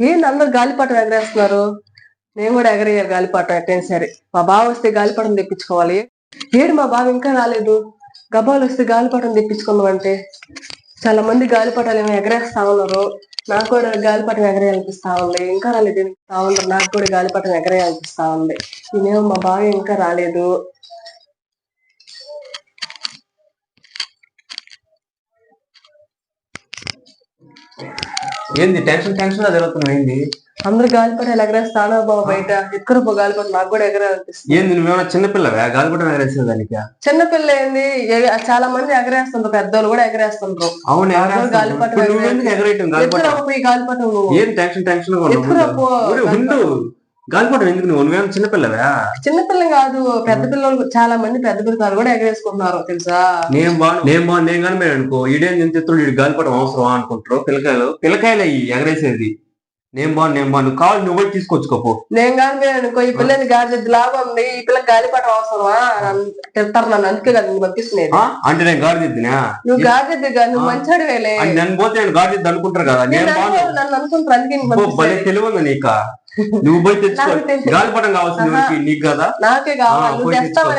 ఏంది అందరు గాలిపటం ఎగరేస్తున్నారు? నేను కూడా ఎగరేయాలి గాలిపటం ఎట్టైనా సరే. మా బావ వస్తే గాలిపటం తెప్పించుకోవాలి. ఏడు మా బావ ఇంకా రాలేదు. గబాలు వస్తే గాలిపటం తెప్పించుకుందాం అంటే చాలా మంది గాలిపటాలు ఏమో ఎగరేస్తా ఉన్నారు. నాకు కూడా గాలిపటం ఎగరేయాలనిపిస్తా ఉంది. ఇంకా రాలేదు. ఉన్నారు నాకు కూడా గాలిపటం ఎగరేయాలనిపిస్తా ఉంది. నేనేమో మా బావ ఇంకా రాలేదు. ఏంది టెన్షన్ టెన్షన్గా జరుగుతున్నావు ఏంది? అందరు గాలిపటాలు ఎగరేస్తాను బాబు బయట. ఎక్కడ పో గాలిపటం? నాకు కూడా ఎగరేయాలనిపిస్తుంది ఏంది నువ్వేమైనా చిన్నపిల్లవా గాలిపటం ఎగరేసేది దానికి? చిన్నపిల్ల ఏంది? చాలా మంది ఎగరేస్తుంటారు పెద్దోళ్ళు కూడా ఎగరేస్తుంటారు అవును గాలిపటం ఎగరేయటం గాలిపటం? గాలిపటం ఏం టెన్షన్ టెన్షన్? గా గాలిపటం ఎందుకు నువ్వు? నువ్వేమైనా చిన్నపిల్లవా చిన్నపిల్ల కాదు పెద్ద పిల్లలు చాలా మంది పెద్ద పిల్లలు కూడా ఎగరేసుకుంటున్నారు తెలుసా? నేను బాను నేను బాను నేను కానీ మీరు అనుకో ఈడేం ఎత్తుడు ఈడు గాలిపటం అవసరమా అనుకుంటారు? పిల్లకాయలు పిల్లకాయలు అయ్యి ఎగరేసేది. నేను బాను నేను బాను నువ్వు కావాలి నువ్వు పోయి తీసుకొచ్చుకోపో నేను కానీ మీరు అనుకో ఈ పిల్లని గాలి లాగా ఉంది ఈ పిల్లకి గాలిపటం అవసరమా? తిడతారు నన్ను అందుకే కదా నేను పంపిస్తున్నది ఆ? అంటే నేను గాడి దిద్దినా నువ్వు గాలి కాదు నువ్వు మంచాడు వేలే నన్ను పోతే నేను గాడి దిద్దు అనుకుంటారు కదా నేను నేను నన్ను అనుకుంటారు అందుకే నేను ఉంది నీక. నువ్వు పోయి తెచ్చుకో. గాలిపటం కావాల్సింది. ఎవరికి? నీకు కదా? నాకే కావాలి.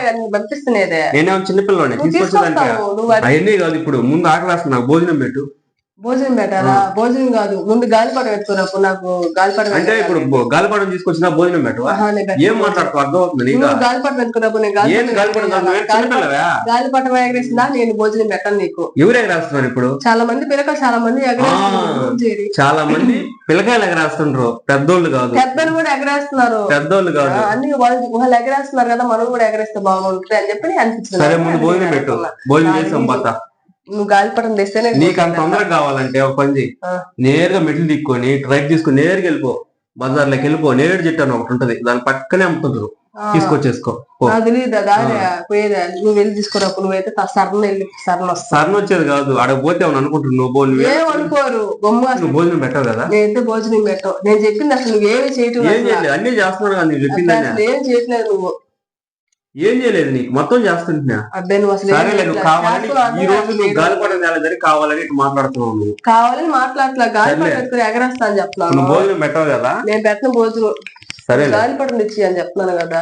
నేను పంపిస్తున్నదే. నేనేమో చిన్నపిల్లనే నువ్వు తీసుకొచ్చేదానికి? అవన్నీ కాదు ఇప్పుడు ముందు ఆకలి నాకు భోజనం పెట్టు. భోజనం పెట్టాలా? భోజనం కాదు. ముందు గాలిపటం పెట్టుకున్నప్పుడు నాకు గాలిపటం అంటే ఇప్పుడు గాలిపటం తీసుకొచ్చినా భోజనం పెట్టు ఆహా, నేను ఏం పెట్టను. మాట్లాడుతావు అర్థం అవుతుంది గాలిపటం పెట్టుకున్నప్పుడు నేను గాలిపటం ఎగరేసిందా? నేను భోజనం పెట్టను నీకు. ఎవరు ఎగరేస్తున్నారు ఇప్పుడు? చాలా మంది పిల్లకాయలు చాలా మంది ఎగరేస్తున్నారు. చాలా మంది పిల్లకాయలు ఎగరేస్తుండ్రు. పెద్దోళ్ళు కాదు. పెద్దలు కూడా ఎగరేస్తున్నారు. పెద్దోళ్ళు కాదు. అన్ని వాళ్ళు వాళ్ళు ఎగరేస్తున్నారు కదా మనం కూడా ఎగరేస్తే బాగుంటుంది అని చెప్పి సరే ముందు భోజనం పెట్టు. భోజనం చేసాం బత నువ్వు గాలిపటం తెస్తేనే నీకు అంత తొందరగా కావాలంటే ఒక పని. నేరుగా మెట్లు దిక్కొని ట్రైక్ తీసుకొని నేరుగా వెళ్ళిపో. బజార్లోకి వెళ్ళిపో. నేరేడు చెట్టు అని ఒకటి ఉంటది. దాని పక్కనే అమ్ముతుంటారు. తీసుకొచ్చేసుకో. తెలియదు దారి పోయేదా. నువ్వు వెళ్ళి నువ్వైతే సరణ వెళ్ళి సరణ వస్తా. సరణ వచ్చేది కాదు. ఆడ పోతే అనుకుంటున్నావు? నువ్వు భో- నువ్వే- ఏమనుకోరు బొమ్మ నువ్వు భోజనం పెట్టావు కదా? నేనైతే భోజనం పెట్టవు. నేను చెప్పింది అసలు నువ్వేమి చేయటం అన్ని చేస్తున్నాడు కదా నువ్వు చెప్పిందని. అసలు ఏం చేయట్లేదు నువ్వు. ఏం చేయలేదు నీకు? మొత్తం చేస్తుంటున్నా. సరేలే నువ్వు. కావాలని ఈ రోజు నువ్వు కావాలని ఇటు మాట్లాడుతున్నావు నువ్వు. కావాలని మాట్లాడట్లా గాలి. పెట్టుకుని ఎగరేస్తా అని చెప్తున్నాను. నువ్వు భోజనం పెట్టావు కదా? నేను పెట్టిన భోజనం. సరేలే. గాలి పట్టం తెచ్చి అని చెప్తున్నాను కదా.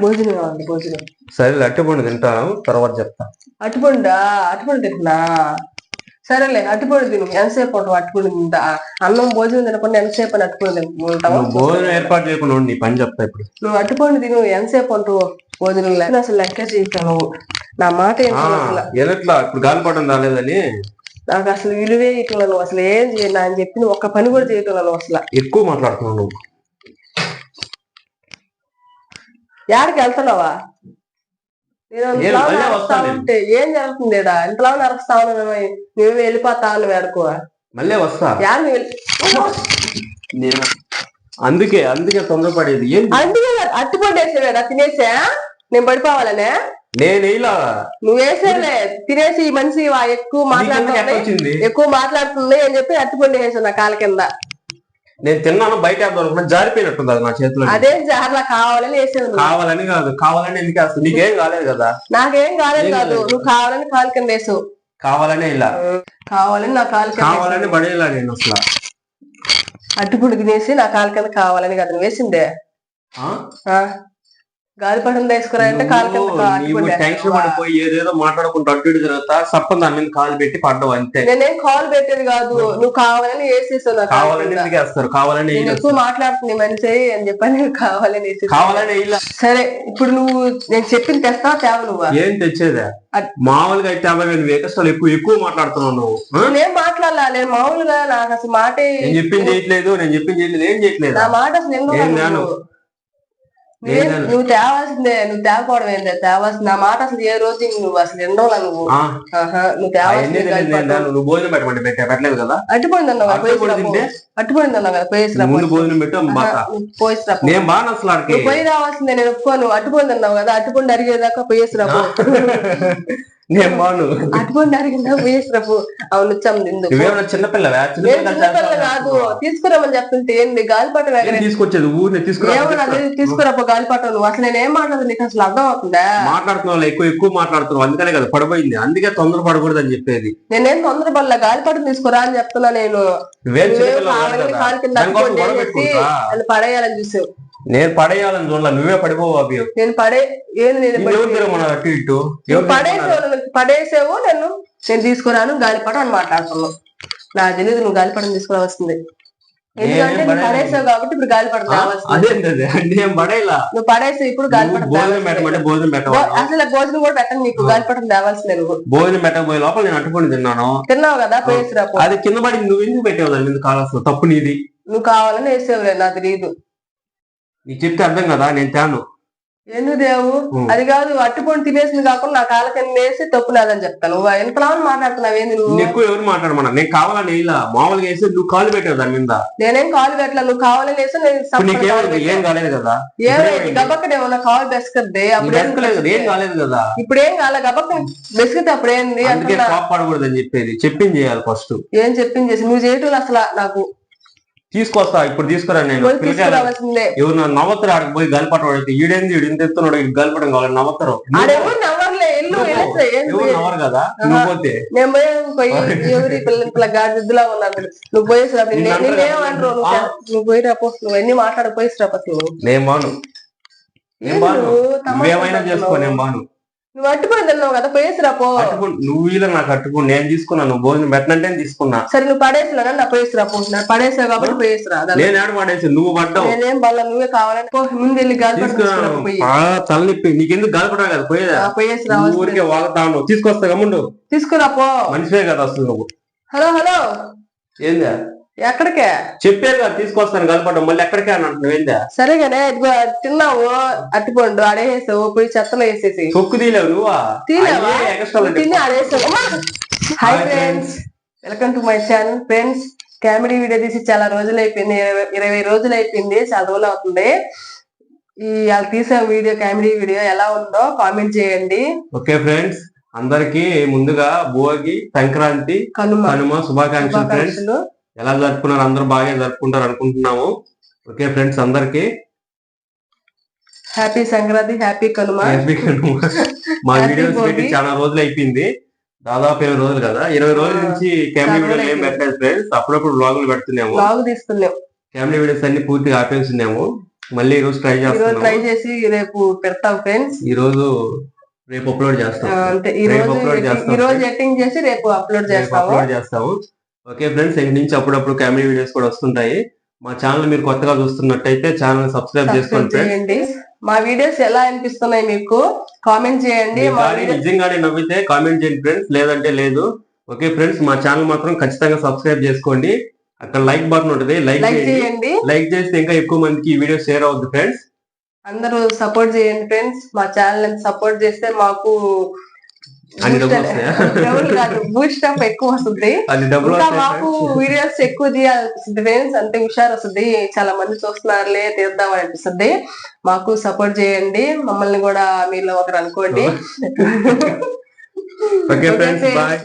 భోజనం కావాలి భోజనం. సరేలే అట్టపండు తింటాను తర్వాత చెప్తా. అటుపండా అటుపండు తింటున్నా? సరేలే అటుపండు తిను. ఎంతసేపు ఉంటావు? అటుపండు తింటా? అన్నం భోజనం తినకుండా ఎంతసేపు అని అటుపండు తింటావు భోజనం ఏర్పాటు చేయకుండా ఉండు, నీ పని చెప్తా ఇప్పుడు. నువ్వు అటుపండు తిను ఎంతసేపు ఉంటావు? లేక అసలు లెక్క చేయక నువ్వు? నా మాట ఎనట్లా ఇప్పుడు గాలిపటం రాలేదని? నాకు అసలు విలువే ఇట్లా నువ్వు. అసలు ఏం చేయను అని చెప్పి నువ్వు ఒక్క పని కూడా చేయటం అసలు. ఎక్కువ మాట్లాడుతున్నావు నువ్వు. యాడికి వెళ్తున్నావా. ఉంటే ఏం జరుగుతుంది ఈడ? ఇంతలా నరుకుతావు నువ్వు నువ్వు వెళ్ళిపోతావు నువ్వు ఎడకు మళ్ళీ వస్తా. నేను అందుకే అందుకే తొందరపడేది. ఏం అందుకే అట్టుపండు వేసేవేడా తినేసా? నేను పడిపోవాలనే? నేను ఇలా నువ్వు వేసేలే తినేసి ఈ మనిషి ఎక్కువ మాట్లాడుతుంది ఎక్కువ మాట్లాడుతుంది అని చెప్పి అట్టుపండు వేసాను నా కాలు కింద. నేను తిన్నాను బయట అనుకున్నా జారిపోయినట్టుంది అది నా చేతిలో. అదేం జార్లా కావాలని వేసాను నువ్వు. కావాలని కాదు కావాలని ఎందుకు వేస్తుంది నీకేం కాలేదు కదా? నాకేం కాలేదు కాదు. నువ్వు కావాలని కాలు కింద వేసావు. కావాలనే ఇలా. కావాలని నా కాలు కావాలని పడేలా నేను అసలు. అట్టుపండు తినేసి నా కాలు కింద కావాలని కదా వేసిందే? గాలిపటం తీసుకురా అంటే కాలు టెన్షన్? పడిపోయి ఏదేదో మాట్లాడుకుంటూ ఇటు జరుగుతా సప్పని దాని మీద కాలు పెట్టి పడ్డావు అంతే. నేనేం కాల్ పెట్టేది కాదు. నువ్వు కావాలని కాలు కావాలని వేస్తారు? కావాలని. ఎక్కువ మాట్లాడుతుంది మనిషి అని చెప్పని కావాలని. కావాలని సరే ఇప్పుడు నువ్వు నేను చెప్పింది తెస్తావా తేవ నువ్వు? ఏం తెచ్చేదా? మామూలుగా అయితే అవ్వ నువ్వు ఎక్స్ట్రా ఎక్కువ ఎక్కువ మాట్లాడుతున్నావు నువ్వు? నేనేం మాట్లాడాలా మామూలుగా నాకు అసలు మాటే నేను చెప్పింది చేయట్లేదు నేను చెప్పింది చేయట్లేదు ఏం చేయట్లేదు? నా మాట అసలు నువ్వు? తేవాల్సిందే నువ్వు తేకపోవడం ఏందే తేవాల్సింది నా మాట అసలు ఏ రోజు నువ్వు అసలు ఎండోలా నువ్వు? నువ్వు తేవాల్సిందే భోజనం పెట్టమంటే పెట్టా పెట్టలేదు కదా? అట్టుపోయింది అన్నావు అట్టుపోయింది అన్నావు కదా పోయేసిరా ముందు భోజనం పెట్టు బాత. పోయేసిరా పో. నేను బాగా అసలు ఆడికి నువ్వు పోయి రావాల్సిందే నేను ఒప్పుకోను. అట్టుపోయింది అన్నావు కదా అట్టుపోండి అడిగేదాకా పోయేసిరా. నేను అటువంటి అవును నిందు. నువ్వేమన్నా చిన్నపిల్లవా చిన్నపిల్ల కాదు. తీసుకురామని చెప్తుంటే ఏంది? గాలిపటం తీసుకొచ్చేది? ఊరిని తీసుకురా. తీసుకురాపో గాలిపటం నువ్వు. అసలు నేను ఏం మాట్లాడదు నీకు అసలు అర్థం అవుతుందా? మాట్లాడుతున్న వాళ్ళు ఎక్కువ ఎక్కువ మాట్లాడుతున్నావు అందుకనే కదా పడిపోయింది. అందుకే తొందర పడకూడదు అని చెప్పేది. నేనేం తొందర పడలే గాలిపటం తీసుకురా అని చెప్తున్నా నేను. కాలు కింద? పడేయాలని చూసావు. నేను పడేయాలని చూడాల నువ్వే పడిపోవు అవి నేను పడే ఏంది నేను అటు ఇటు? పడేసావు పడేసావు నేను నేను తీసుకురాను గాలిపటం అని మాట్లాడుతున్నావు. నా తెలియదు నువ్వు గాలిపటం తీసుకురావాల్సింది. ఎందుకంటే నేనేం నువ్వు. పడేసావు కాబట్టి ఇప్పుడు గాలిపటం పడేలా? నువ్వు ఇప్పుడు గాలిపటం అసలు భోజనం కూడా పెట్టను నీకు గాలిపటం తేవాల్సిందే నువ్వు. భోజనం పెట్టకపోయే లోపల నేను అట్టుకొని తిన్నాను. తిన్నావు కదా అది కింద పడి నువ్వు ఎందుకు పెట్టావు దాని మీద కావాల్సిన తప్పు నీది. నువ్వు కావాలని వేసేవులే నాకు తెలియదు నీకు చెప్తే అర్థం కదా? నేను తేను. ఎందుకు దేవు ఉం. అది కాదు అట్టుకొని తినేసింది కాకుండా నా కాళ్ళ కింద వేసి తప్పు నాదని చెప్తాను. నువ్వు ఎంతలా మాట్లాడుతున్నావు? ఏంది నువ్వు? ఎక్కువ ఎవరు మాట్లాడమన్నా? నేను కావాలని ఇలా మామూలుగా వేసి నువ్వు కాలు పెట్టావు దాని మీద? నేనేం కాలు పెట్టలే? నువ్వు కావాలని వేసి నేను నీకేమైంది. ఏం కాలేదు కదా? ఏమైంది? గబక్కడే ఉన్న కాలు బెసకద్దే అప్పుడు ఏం కదా ఏం కాలేదు కదా? ఇప్పుడు ఏం కాలే? గబక్క బెసికితే అప్పుడు ఏంది? అందుకే కోపడకూడదు అని చెప్పేది. చెప్పింది చేయాలి ఫస్ట్ ఏం చెప్పింది చేసి? నువ్వు చేయటం అసలు నాకు తీసుకొస్తా ఇప్పుడు తీసుకురా నేను. ఎవరు నవ్వుతారు ఆడికి పోయి గాలిపటం పడితే ఈడేంది ఈడు ఇంత ఎత్తున్నాడు గాలిపటం కావాలి నవ్వుతారు. ఎవరు నవ్వరు కదా? నువ్వు పోతే. నేను పోయి పోయి ఎవరి పిల్లలు పిల్ల గాడిదిలా ఉన్నారు నువ్వు పోయేసి రా నిన్ను అంటారు నేనేమంటారు నువ్వు పోయి రాపో నువ్వు ఎన్ని మాట్లాడు పోయేసి రాపో అసలు నువ్వు. నేను బాను. నేను బాను. నువ్వేమైనా చేసుకో? నేను బాను. నువ్వు అట్టుకొని తిన్నావు కదా పోయేసి రాపో అట్టుకు నువ్వు ఇలా నాకు అట్టుకు నేను తీసుకున్నా నువ్వు భోజనం పెట్టనంటే నేను తీసుకున్నా. సరే నువ్వు పడేసినా నా పోయేసి రాపో నా పడేసావు కాబట్టి పోయేసి రా అదలా. నేను ఏడ పడేసి నువ్వు పడ్డావు. నేనేం బల్ల నువ్వే కావాలని ముందు వెళ్ళి గాలి తీసుకురా పోయి. ఆ, తలనొప్పి నీకెందుకు గాలిపటం కదా పోయేదా? ఆ, పోయేసి నువ్వు రావాలి ఊరికే వాగుతాను తీసుకొస్తా గమ్ముండు తీసుకురా పో. మనిషివే కదా అసలు నువ్వు. Hello hello. ఏందా? ఎక్కడికే? చెప్పే కదా తీసుకొస్తాను గాలిపటం మళ్ళీ ఎక్కడికే అని అంటున్నావు ఏందా? సరేగానే ఇదిగో తిన్నావు అట్టిపండు ఆడేసేసావు పోయి చెత్తలో వేసేసి తొక్కు తీలేవు నువ్వా? తీలేవా? తిని ఆడేసావు. Hi friends welcome to my channel friends comedy video తీసి చాలా రోజులు అయిపోయింది ఇరవై ఇరవై రోజులు అయిపోయింది చాలా రోజులు అవుతుంది. ఈ వాళ్ళు తీసే వీడియో కామెడీ వీడియో ఎలా ఉందో కామెంట్ చేయండి. ఓకే ఫ్రెండ్స్ అందరికి ముందుగా భోగి సంక్రాంతి కనుమ. కనుమ శుభాకాంక్షలు ఫ్రెండ్స్ ఎలా జరుపుకున్నారు? అందరూ బాగా జరుపుకుంటారు అనుకుంటున్నాము. ఓకే ఫ్రెండ్స్ అందరికి happy Sankranti happy Kanuma. Happy Kanuma. మా వీడియోస్. పెట్టి చాలా రోజులు అయిపోయింది. దాదాపు ఇరవై రోజులు కదా? ఇరవై రోజుల నుంచి ఫ్యామిలీ వీడియోలు ఏం. పెట్టలేదు ఫ్రెండ్స్. అప్పుడప్పుడు బ్లాగులు పెడుతున్నాము. లాగు తీస్తున్నాం. ఫ్యామిలీ వీడియోస్ అన్ని పూర్తిగా ఆపేస్తున్నాము. మళ్ళీ ఈ రోజు ట్రై రోజు ట్రై చేసి రేపు పెడతాం ఫ్రెండ్స్. ఈ రోజు రేపు అప్లోడ్ చేస్తాం. అంతే ఈ రోజు చేస్తాం. ఈ రోజు ఎడిటింగ్ చేసి రేపు అప్లోడ్ రేపు చేస్తాము. అప్లోడ్ చేస్తాము. ఓకే ఫ్రెండ్స్ ఇంక నుంచి అప్పుడప్పుడు కామెడీ వీడియోస్ కూడా వస్తుంటాయి. మా ఛానల్ మీరు కొత్తగా చూస్తున్నట్టయితే ఛానల్ సబ్స్క్రైబ్ చేసుకోండి మా వీడియోస్ ఎలా అనిపిస్తున్నాయి మీకు? కామెంట్ చేయండి. నిజంగానే నవ్వితే కామెంట్ చేయండి ఫ్రెండ్స్ లేదంటే లేదు. ఓకే ఫ్రెండ్స్ మా ఛానల్ మాత్రం ఖచ్చితంగా సబ్స్క్రైబ్ చేసుకోండి. అక్కడ లైక్ బటన్ ఉంటుంది లైక్ చేయండి. లైక్ చేస్తే ఇంకా ఎక్కువ మందికి ఈ వీడియో షేర్ అవుతుంది ఫ్రెండ్స్. అందరూ సపోర్ట్ చేయండి ఫ్రెండ్స్. మా ఛానల్ సపోర్ట్ చేస్తే మాకు అన్ని డబ్బులు వస్తాయా? ఎక్కువ వస్తుంది. మాకు వీడియోస్ ఎక్కువ తీయాల్సింది ఫ్రెండ్స్ అంతే హుషారు వస్తుంది చాలా మంది చూస్తున్నారులే తీద్దాం అనిపిస్తుంది. మాకు సపోర్ట్ చేయండి. మమ్మల్ని కూడా మీలో ఒకరు అనుకోండి. Okay friends bye